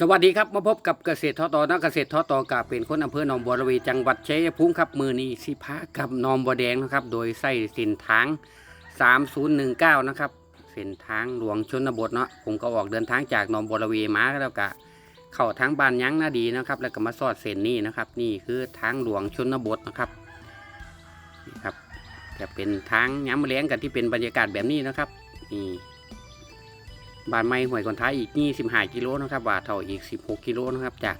สวัสดีครับมาพบกับเกษตรทอตอนักเกษตรทอตอกาเป็นคนอำเภอหนองบัวระเวจังหวัดชัยภูมิครับมือนี้สิพากับหนองบัวแดงนะครับ โดยใส่เส้นทาง 3019 นะครับเส้นทางหลวงชนบทเนาะผมก็ออกเดินทางจากหนองบัวระเวมาแล้วก็เข้าทางบ้านยั้งนาดีนะครับ แล้วก็มาสอดเส้นนี้นะครับ นี่คือทางหลวงชนบทนะครับนี่ครับจะเป็นทางย้ำเลี้ยงกันที่เป็นบรรยากาศแบบนี้นะครับนี่ บานไม้หวยคนท้ายอีก25กิโลนะครับว่าเท่าอีก16กิโลนะครับ จาก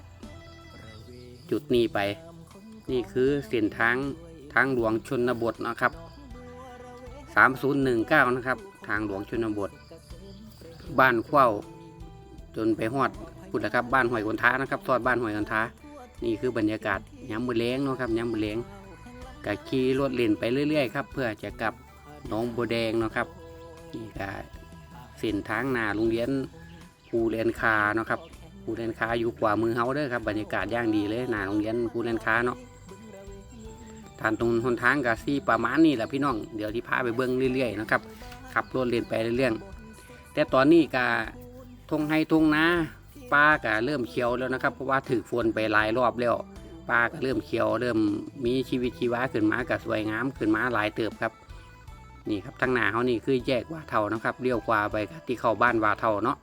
จุดนี้ไป นี่คือเส้นทางทางหลวงชนบทนะครับ3019นะครับ ทางหลวงชนบท บ้านเข้าจนไปฮอดพุทธครับ บ้านห้วยคนท้านะครับซอยบ้านห้วยคนท้า นี่คือบรรยากาศย้ำมือเล้งนะครับย้ำมือเล้งกะขี่รถเล่นไปเรื่อยๆครับ เพื่อจะกลับหนองบัวแดงนะครับนี่ก็ ส้นทางนาโรงเรียนภูเรียนคาเนาะครับภูเรียนคาอยู่ขวามือเฮาเด้อครับบรรยากาศย่างดีเลยนาโรงเรียนภูเรียนคาเนาะทานตรงหนทางกะซี่ประมาณนี้แหละพี่น้องเดี๋ยวที่พาไปเบิ้งเรื่อยๆนะครับขับรถเล่นไปเรื่อยๆแต่ตอนนี้กะทงให้ทงนาป้ากะเริ่มเขียวแล้วนะครับ เพราะว่าถือฝนไปหลายรอบแล้วป้าก็เริ่มเขียวเริ่มมีชีวิตชีวาขึ้นมากะสวยงามขึ้นมาหลายเติบครับ นี่ครับทางหน้าเขานี่คือแยกว่าเท่านะครับเลี้ยวกว่าไปครับที่เข้าบ้านว่าเท่าเนาะ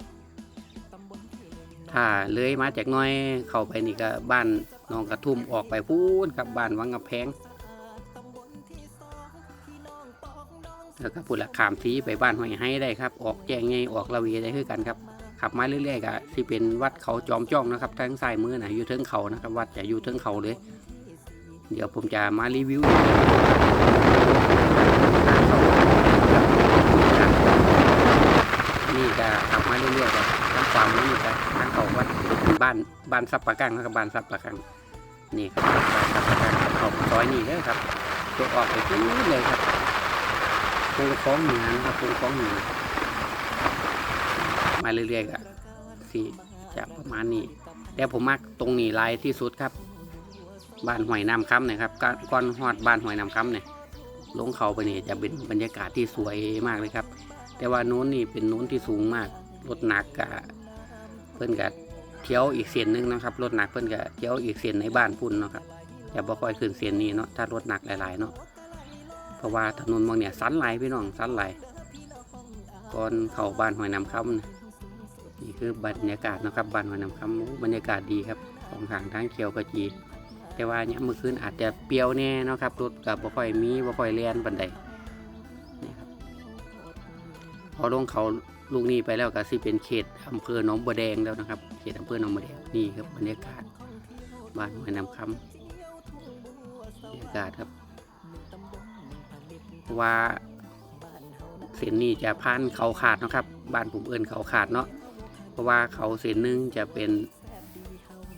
ถ้าเลยมาจากน้อยเข้าไปนี่ก็บ้านหนองกระทุ่มออกไปพูนครับบ้านวังกระแพงแล้วก็พุ่นละขามสีไปบ้านห้วยให้ได้ครับ ออกแจ้งไงออกละวีได้คือกันครับ ขับมาเรื่อยๆก็ที่เป็นวัดเขาจอมจ้องนะครับทางซ้ายมือนะอยู่เทิงเขานะครับวัดจะอยู่เทิงเขาเลย เดี๋ยวผมจะมารีวิว นี่ก็ขับมาเรื่อยๆแบบทางความนี่ก็ทางเขาวัดบ้านบ้านซับปะกังนะครับบ้านซับปะกังนี่ครับบ้านซับปะกังเขาซอยนี่เลยครับตัวออกไปที่นี่เลยครับคงคล้องเหนือนะครับคงคล้องเหนือมาเรื่อยๆก็สี่จะประมาณนี้แต่ผมมักตรงนี้ลายที่สุดครับบ้านหอยน้ำค้ำนะครับก้อนก้อนฮอดบ้านหอยน้ำค้ำเนี่ย ลงเขาไปนี่จะเป็นบรรยากาศที่สวยมากเลยครับ แต่ว่าโน้นนี่เป็นโน้นที่สูงมากรถหนักกะเพิ่อนกะเที่ยวอีกเส้นหนึงนะครับรถหนักเพิ่อนกะเที่ยวอีกเส้นในบ้านพุ่นเนาะครับจะบ่ค่อยขึ้นเส้นนี้เนาะถ้ารถหนักหลายๆเนาะเพราะว่าถนนบางเนี่ยสันไหลพี่น้องสันไหลก่อนเข้าบ้านหอยน้ำคำนะนี่คือบรรยากาศนะครับบ้านหอยน้ำคำโอ้บรรยากาศดีครับของทางทางเขียวกระจี แต่ว่าเนี่ยามมื่อคืนอาจจะเปรียวแน่เนาะครับรถกับบ่ค่อยมีบ่ค่อยแล่นบันไดนี่ครับพอลงเขาลูกนี้ไปแล้วก็สิเป็นเขตอำเภอหนองบัวแดงแล้วนะครับ เขตอำเภอหนองบัวแดงนี่ครับบรรยากาศบ้านห้วยน้ำคำบรรยากาศครับเพราะว่าเส้นนี้จะพันเขาขาดนะครับ บ้านผมเอินเขาขาดเนาะเพราะว่าเขาเส้นหนึงจะเป็น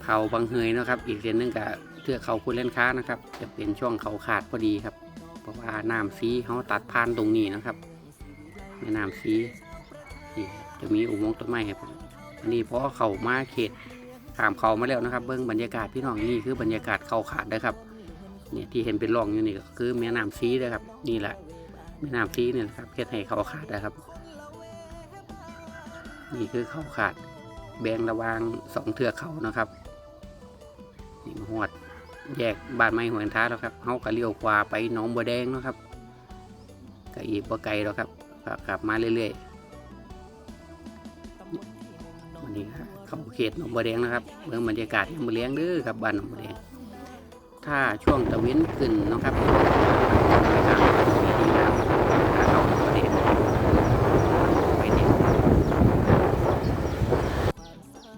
เขาบางเฮยนะครับ อีกเส้นหนึงกับ เทือกเขาคุณเล่นค้านะครับ จะเป็นช่วงเขาขาดพอดีครับ เพราะว่าน้ำซีเขาตัดผ่านตรงนี้นะครับแม่น้ำซีนี่จะมีอุโมงค์ต้นไม้ครับอันนี้เพราะเขามาเขตขามเขามาแล้วนะครับ เบื้องบรรยากาศพี่น้องนี่คือบรรยากาศเขาขาดนะครับเนี่ยที่เห็นเป็นร่องอยู่นี่ก็คือแม่น้ำซีนะครับ นี่แหละแม่น้ำซีเนี่ยครับเฮ็ดให้เขาขาดนะครับ นี่คือเขาขาดแบ่งระวางสองเทือกเขานะครับนี่มาหวด แยกบ้านไม้หัวท้าแล้วครับเฮาก็เลี้ยวขวาไปหนองบัวแดงนะครับก็อีกบ่ไกลแล้วครับก็ขับมาเรื่อยๆวันนี้ครับเข้าเขตหนองบัวแดงนะครับเมืองบรรยากาศยังมาเลี้ยงเด้อครับบ้านหนองบัวแดงถ้าช่วงตะเวนขึ้นเนาะครับไปทางมีดีน้ำถ้าเข้าหนองบัวแดงไปนี่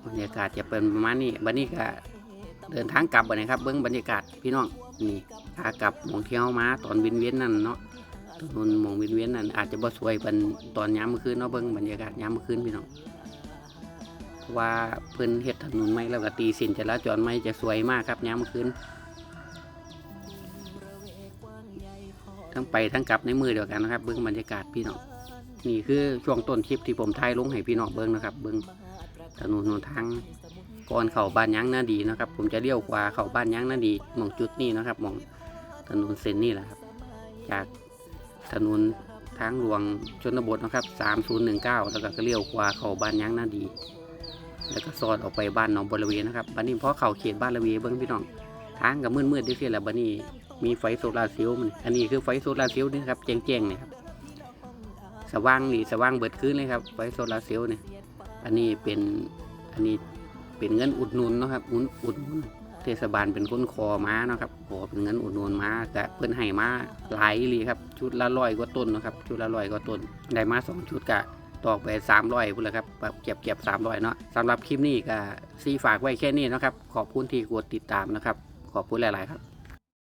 บรรยากาศจะเป็นประมาณนี้บันนี้ก็ เดินทางกลับบันนี้ครับ เบิ้องบรรยากาศพี่น้องนี่ขากลับมองเที่ยวมาตอนวินเวียนนั่นเนาะถนนมองวินเวียนนั่นอาจจะบ่สวยเป็นตอนย้ำเมื่อคืนเนาะเบิ้องบรรยากาศย้ำเมื่อคืนพี่น้องเพราะว่าเพิ่นเฮ็ดถนนใหม่แล้วก็ตีสินจราจรใหม่จะสวยมากครับย้ำเมื่อคืนทั้งไปทั้งกลับในมือเดียวกันนะครับ เบิ้องบรรยากาศพี่น้องนี่คือช่วงต้นคลิปที่ผมถ่ายลงให้พี่น้องเบิ้องนะครับ เบิ้องถนนหนทาง ก่อนเข้าบ้านยั้งนาดีนะครับ ผมจะเลี้ยวขวาเข้าบ้านยั้งนาดีมองจุดนี้นะครับมองถนนเส้นนี่แหละครับ จากถนนทางหลวงชนบทนะครับ3019 แล้วก็เลี้ยวขวาเข้าบ้านยั้งนาดี แล้วก็สอดออกไปบ้านหนองบัวระเวนะครับบัดนี้พอเข้าเขตบ้านระเวเบิ่งพี่น้องทางก็มืดๆด้วยสิแหละบัดนี้มีไฟโซลาร์เซลล์มันอันนี้คือไฟโซลาร์เซลล์นี่ครับแจ้งๆนี่ยครับสว่างนี่สว่างเบิดคืนเลยครับไฟโซลาร์เซลล์เนี่ยอันนี้เป็นอันนี้ เป็นเงินอุดหนุนนะครับอุดอุดหนุนเทศบาลเป็นคนคอมานะครับโอเป็นเงินอุดหนุนม้าแต่เพิ่นให้ม้าหลายอีหลีครับชุดละร้อยกว่าต้นนะครับชุดละร้อยกว่าต้นได้มาสองชุดกะตอกไปสามร้อยพุ่นละครับแบบเก็บเก็บสามร้อยเนาะสำหรับคลิปนี้ก็ซีฝากไว้แค่นี้นะครับขอบคุณที่กดติดตามนะครับขอบคุณหลาย ๆ ครับ